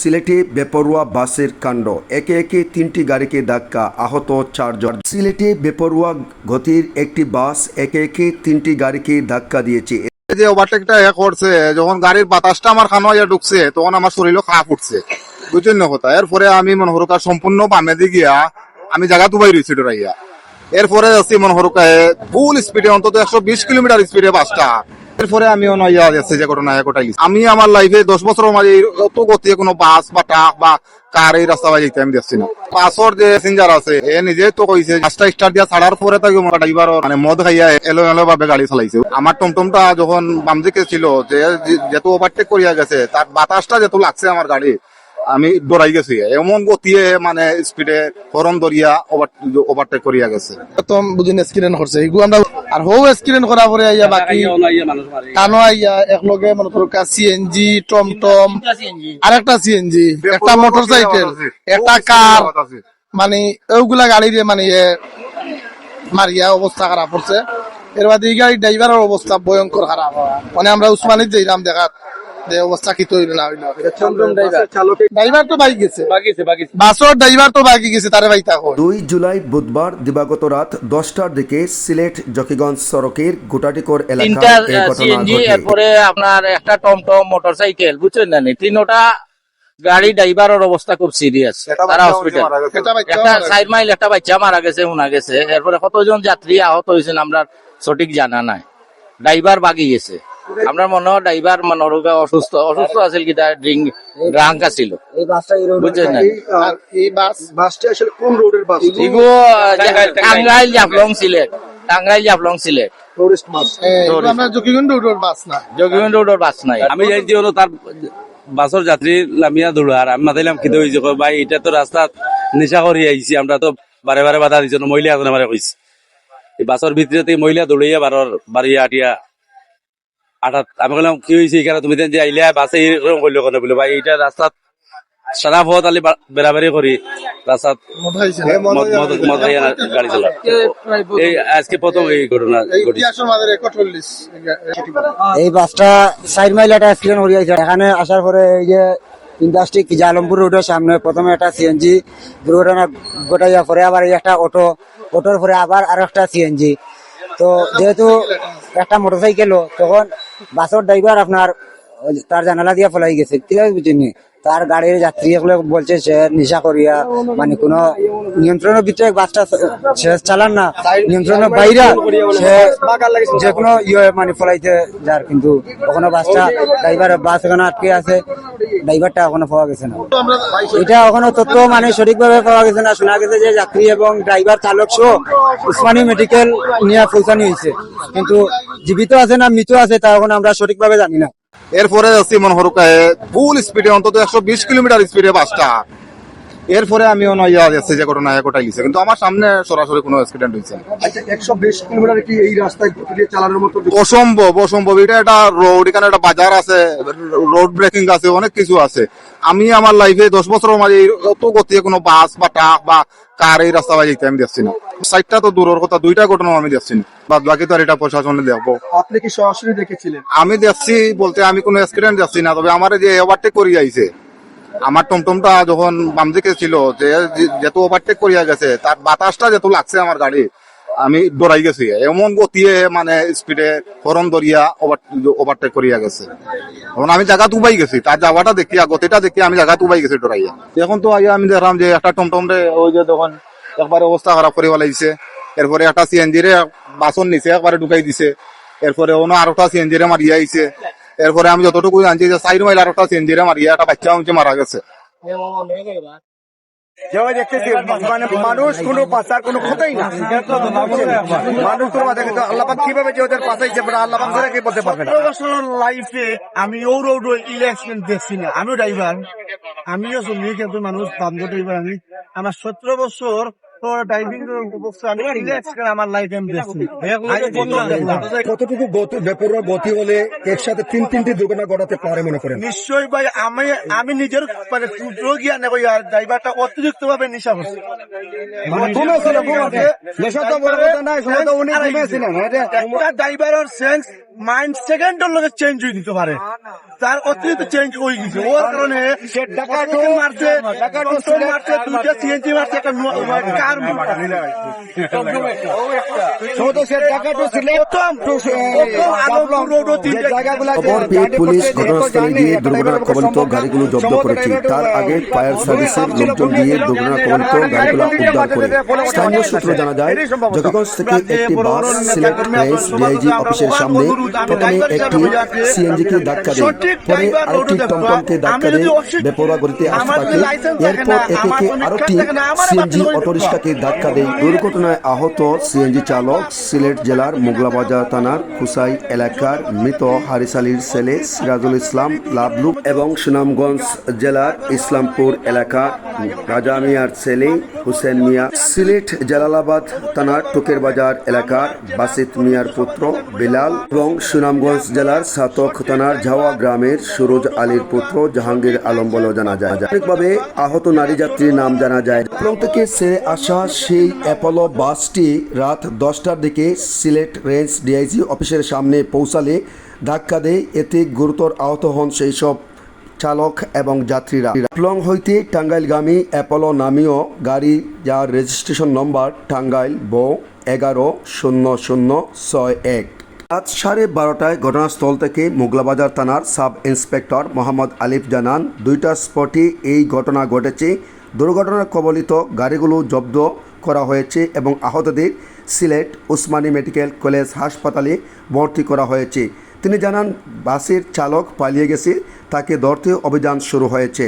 সিলেটে বেপরোয়া বাসের কাণ্ড। একে একে তিনটি গাড়িকে ধাক্কা, আহত চারজন। সিলেটে বেপরোয়া গতির একটি বাস একে একে তিনটি গাড়িকে ধাক্কা দিয়েছে। যে ওভারটেকটা এ করছে, যখন গাড়ির বাতাসটা আমার খানো ইয়া ঢুকছে, তখন আমার শরীরও খারাপ উঠছে। বুঝছেন না কথা? এরপরে আমি মনে হরকা সম্পূর্ণ বামে দিয়ে গিয়া আমি জায়গা তুবাই রয়েছি ডরাইয়া। এরপরে যাচ্ছি মনে হরকা ফুল স্পিডে অন্তত একশো বিশ কিলোমিটার স্পিডে বাসটা। এরপরে আমি যে ঘটনা, এ ঘটাইছি আমি আমার লাইফে দশ বছরের মাঝে অত গতিয়ে কোনো বাস বা ট্রাক বা কার এই রাস্তা বাজাইতে আমি দেখছি না। বাসর যে প্যাসেঞ্জার আছে, এ নিজে তো কইছে রাস্তা স্টার্ট দিয়া ছাড়ার পরে তাকে ড্রাইভার মানে মদ খাইয়া এলো এলো ভাবে গাড়ি চালাইছে। আমার টমটমটা যখন বাম দিকে ছিল, যে যেহেতু ওভারটেক করিয়া গেছে, তার বাতাসটা যেহেতু লাগছে আমার গাড়ি, আমি দৌড়াই গেছি। এমন গতিয়ে মানে স্পিডে হরন দরিয়া ওভারটেক করিয়া গেছে। প্রথম বুঝিন স্ক্রিন করছে এগুলো আমরা আর হৌ স্ক্রিন করা পরে আইয়া বাকি কানো আইয়া একলগে মনে করো সিএনজি টমটম আর একটা সিএনজি একটা মোটর সাইকেল একটা কার মানে ওগুলা দিয়ে মানে এ মারিয়া অবস্থা খারাপ করছে। এর বাদে এই গাড়ির ড্রাইভারের অবস্থা ভয়ঙ্কর খারাপ। মানে আমরা উসমানির যাইলাম দেখাত। যে অবস্থা কি তৈরি না হইল। ড্রাইভার। তো বাইক গেছে। বাসর ড্রাইভার তো বাইকে গেছে তারে বাইতা দুই জুলাই বুধবার দিবাগত রাত দশটার দিকে সিলেট জকিগঞ্জ সড়কের গোটাটিকর তিনটা এলাকায় এই ঘটনা ঘটে। এরপরে আপনার একটা টমটম মোটরসাইকেল বুঝছেন না নি? গাড়ি ড্রাইভারের অবস্থা খুব সিরিয়াস তারা হসপিটাল একটা সাইড মাইল একটা বাচ্চা মারা গেছে উনা গেছে। এরপরে কতজন যাত্রী আহত হয়েছেন আমরা সঠিক জানা নাই। ড্রাইভার বাগি গেছে। আমরা মনে হয় ড্রাইভার মনোরোগে অসুস্থ অসুস্থ আছিল কি তার ড্রিঙ্ক ড্রাঙ্ক আছিল। বুঝছেন না? আর এই বাস? বাসটা আসলে কোন রোডের bus? Ego Tangail Jaflong Sylhet. Tangail Jaflong Sylhet. Tourist bus. আমরা জকিগঞ্জ রোডের বাস। না। জগিমন রোডের বাস নাই। আমি যাইছি হলো তার বাসর যাত্রী লামিয়া দৌড়ার আমি মাথাইলাম খেতে হয়েছে কই ভাই এটা তো রাস্তা নেশা করি আইছি আমরা তো বারে বারে বাধা দিচ্ছি মহিলা এখন আমার কইছি এই বাসর ভিতরে মহিলা দৌড়াইয়া বারর বাড়িয়া আটিয়া আঠাত আমি বললাম কি হয়েছে এখানে তুমি যে আইলে বাসে এরকম করল কেন? বলে ভাই এটা রাস্তাত সারা পথ আলি বেড়াবেড়ি করি। রাস্তাত গাড়ি চালা। এই আজকে প্রথম এই ঘটনা ঘটেছে। ইতিহাসের মাঝে রেকর্ড চল্লিশ এই বাসটা সাইড মাইল একটা অ্যাক্সিডেন্ট এখানে আসার পরে এই যে ইন্ডাস্ট্রি জালমপুর রোডের সামনে প্রথমে একটা সিএনজি দুর্ঘটনা ঘটাইয়া পরে আবার এই একটা অটো অটোর পরে আবার আর একটা সিএনজি তো যেহেতু একটা মোটরসাইকেলও তখন বাসের ড্রাইভার আপনার ওই যে তার জানালা দিয়া ফেলাই গেছে। আছে বুঝিনি তার গাড়ির যাত্রী এগুলো বলছে, সে নিশা করিয়া মানে কোনো নিয়ন্ত্রণের ভিতরে বাসটা সে চালান না। নিয়ন্ত্রণের বাইরে সে যে কোনো ইয়ে মানে ফলাইতে যার, কিন্তু ওখানে বাসটা ড্রাইভার বাস এখানে আটকে আছে ড্রাইভারটা এখনও পাওয়া গেছে না। এটা এখনও তথ্য মানে সঠিকভাবে পাওয়া গেছে না। শোনা গেছে যে যাত্রী এবং ড্রাইভার চালক সহ উসমানী মেডিকেল নিয়ে পৌঁছানি হয়েছে। কিন্তু জীবিত আছে না মৃত আছে, তা এখন আমরা সঠিকভাবে জানি না। এরপরে যাচ্ছি মনে হরকা ফুল স্পিডে অন্তত একশো বিশ কিলোমিটার স্পিডে বাসটা। এরপরে আমি ইয়া যাচ্ছি যে ঘটনা এ ঘটাইছে কিন্তু আমার সামনে সরাসরি কোনো অ্যাক্সিডেন্ট হয়েছে আচ্ছা একশো বিশ কিলোমিটার কি এই রাস্তায় চালানোর মতো অসম্ভব অসম্ভব। এটা একটা রোড এখানে একটা বাজার আছে রোড ব্রেকিং আছে অনেক কিছু আছে। আমি আমার লাইফে দশ বছরের মাঝে অত গতিয়ে কোনো বাস বা ট্রাক বা কার এই রাস্তা বাজাইতে আমি দেখছি না। সাইডটা তো দূরের কথা দুইটা ঘটনা আমি দেখছি না। বাদ বাকি তো আর এটা প্রশাসনে দেখব। আপনি কি সরাসরি দেখেছিলেন? আমি দেখছি বলতে আমি কোনো অ্যাক্সিডেন্ট দেখছি না তবে আমার যে ওভারটেক করি আইছে আমার টমটমটা যখন বাম দিকে ছিল, যে যেহেতু ওভারটেক করিয়া গেছে, তার বাতাসটা যেহেতু লাগছে আমার গাড়ি, আমি দৌড়াই গেছি। এমন গতিয়ে মানে স্পিডে হরন দরিয়া ওভারটেক করিয়া গেছে। এখন আমি জায়গা তুবাই গেছি, তার যাওয়াটা দেখিয়া, গতিটা দেখিয়া আমি জায়গা তুবাই গেছি ডরাইয়া এখন তো আগে আমি দেখলাম যে একটা টমটম রে ওই যে তখন একবারে অবস্থা খারাপ করে ফেলাইছে এরপরে একটা সিএনজি রে বাসন নিচে একবারে ঢুকাই দিছে, এরপরে অন্য আরেকটা সিএনজি রে মারিয়া আইছে। এরপরে আমি যতটুকু জানছি যে সাইড মাইল আরেকটা সিএনজি রে মারিয়া একটা বাচ্চা হচ্ছে মারা গেছে। যেভাবে দেখতেছি মানে মানুষ কোনো বাঁচার কোনো ক্ষতই না। মানুষ কোনো বাঁচা কিন্তু আল্লাহ কীভাবে যে ওদের পাশাইছে আল্লাহ পাক ছাড়া কে বলতে পারবে না? লাইফে আমি ও রোড ইলেকশন দেখছি না। আমিও ড্রাইভার আমিও চলি কিন্তু মানুষ বান্ধব ড্রাইভার আমি। আমার সতেরো বছর আমার লাইফ। কতটুকু গতি বেপরোয়া গতি হলে একসাথে তিন তিনটি দুর্ঘটনা ঘটাতে পারে মনে করেন? নিশ্চয়ই ভাই আমি আমি নিজের মানে ক্ষুদ্র জ্ঞানে ভাই আর ড্রাইভারটা অতিরিক্ত ভাবে নেশা করছে। ঘুমেছিল, ঘুমাচ্ছে। নেশা তো বড় কথা নাই, সময় তো উনি ঘুমিয়েছিলেন, একটা ড্রাইভারের সেন্স মাইন্ড সেকেন্ডের লগে চেঞ্জ হয়ে দিতে পারে। তার অতিরিক্ত চেঞ্জ হয়ে গেছে। ওর কারণে ডাকাটো মারছে ডাকাটো মারছে দুইটা সিএনজি মারছে একটা পুলিশ ঘটনাস্থলে গিয়ে দুর্ঘটনা কবলিত গাড়িগুলো জব্দ করেছে। তার আগে ফায়ার সার্ভিসের সাপ লোকজন গিয়ে দুর্ঘটনা কবলিত গাড়িগুলো উদ্ধার করে। স্থানীয় সূত্র জানা যায় জকিগঞ্জ থেকে একটি বাস সিলেট রেঞ্জ ডিআইজি অফিসের সামনে প্রথমে একটি সিএনজি কে ধাক্কা দেয়। পরে আরেকটি টমটমকে ধাক্কা দেয়। বেপরোয়া গতিতে আসতে থাকে এরপর একে আরেকটি সিএনজি অটোরিক্সাকে ধাক্কা দেয় দুর্ঘটনায় আহত সিএনজি চালক, সিলেট জেলার মোগলাবাজার থানার কুসাই এলাকার মৃত হারিস আলীর ছেলে সিরাজুল ইসলাম লাভলু এবং সুনামগঞ্জ জেলার ইসলামপুর এলাকা। রাজা মিয়ার ছেলে হুসেন মিয়া সিলেট জালালাবাদ থানার টুকের বাজার এলাকার বাসিত মিয়ার পুত্র বিলাল এবং সুনামগঞ্জ জেলার সাতক থানার ঝাওয়া গ্রামের সুরজ আলীর পুত্র জাহাঙ্গীর আলম বলেও জানা যায়। আহত নারী যাত্রীর নাম জানা যায়। থেকে ছেড়ে আসা সেই অ্যাপোলো বাসটি রাত দশটার দিকে সিলেট রেঞ্জ ডিআইজি অফিসের সামনে পৌঁছালে ধাক্কা দেয়। এতে গুরুতর আহত হন সেই সব চালক এবং যাত্রীরা। প্লং হইতে টাঙ্গাইলগামী অ্যাপোলো নামীয় গাড়ি যার রেজিস্ট্রেশন নম্বর টাঙ্গাইল বো এগারো শূন্য শূন্য ছয় এক। রাত সাড়ে বারোটায় ঘটনাস্থল থেকে মোগলাবাজার থানার সাব ইন্সপেক্টর মোহাম্মদ আলিফ জানান, দুইটা স্পটে এই ঘটনা ঘটেছে। দুর্ঘটনার কবলিত গাড়িগুলো জব্দ করা হয়েছে এবং আহতদের সিলেট ওসমানী মেডিকেল কলেজ হাসপাতালে ভর্তি করা হয়েছে। তিনি জানান, বাসের চালক পালিয়ে গেছে, তাকে ধরতে অভিযান শুরু হয়েছে।